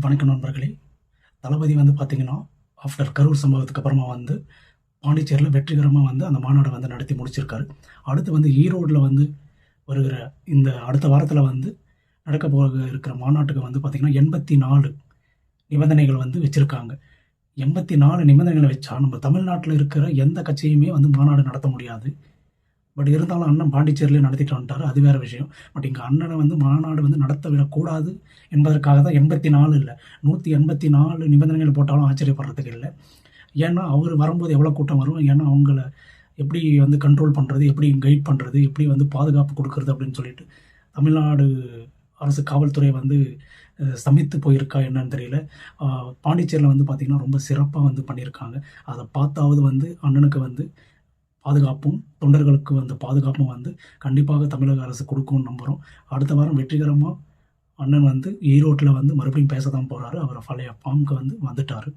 வணக்கம் நண்பர்களே. தளபதி வந்து பார்த்தீங்கன்னா ஆஃப்டர் கரூர் சம்பவத்துக்கு அப்புறமா வந்து பாண்டிச்சேரியில் வெற்றிகரமாக வந்து அந்த மாநாடை வந்து நடத்தி முடிச்சிருக்காரு. அடுத்து வந்து ஈரோட்டில் வந்து வருகிற இந்த அடுத்த வாரத்தில் வந்து நடக்க போக இருக்கிற மாநாட்டுக்கு வந்து பார்த்திங்கன்னா எண்பத்தி நாலு நிபந்தனைகள் வந்து வச்சுருக்காங்க. எண்பத்தி நாலு நிபந்தனைகளை வச்சா நம்ம தமிழ்நாட்டில் இருக்கிற எந்த கட்சியுமே வந்து மாநாடு நடத்த முடியாது. பட் இருந்தாலும் அண்ணன் பாண்டிச்சேரியிலே நடத்திட்டு வந்துட்டார். அது வேறு விஷயம். பட் இங்கே அண்ணனை வந்து மாநாடு வந்து நடத்த விடக்கூடாது என்பதற்காக தான் எண்பத்தி நாலு இல்லை நூற்றி எண்பத்தி நாலு நிபந்தனைகள் போட்டாலும் ஆச்சரியப்படுறதுக்கு இல்லை. ஏன்னா அவர் வரும்போது எவ்வளோ கூட்டம் வரும்? ஏன்னா அவங்கள எப்படி வந்து கண்ட்ரோல் பண்ணுறது எப்படி கைட் பண்ணுறது எப்படி வந்து பாதுகாப்பு கொடுக்கறது? அப்படின்னு சொல்லிட்டு தமிழ்நாடு அரசு காவல்துறை வந்து சமைத்து சமித்து போயிருக்கா என்னன்னு தெரியல. பாண்டிச்சேரியில் வந்து பார்த்திங்கன்னா ரொம்ப சிறப்பாக வந்து பண்ணியிருக்காங்க. அதை பார்த்தாவது வந்து அண்ணனுக்கு வந்து பாதுகாப்பும் தொண்டர்களுக்கு வந்து பாதுகாப்பும் வந்து கண்டிப்பாக தமிழக அரசு கொடுக்கும்னு நம்புகிறோம் அடுத்த வாரம் வெற்றிகரமாக அண்ணன் வந்து ஈரோட்டில் வந்து மறுபடியும் பேச தான் போகிறாரு அவர் பழைய ஃபார்முக்கு வந்து வந்துட்டார்.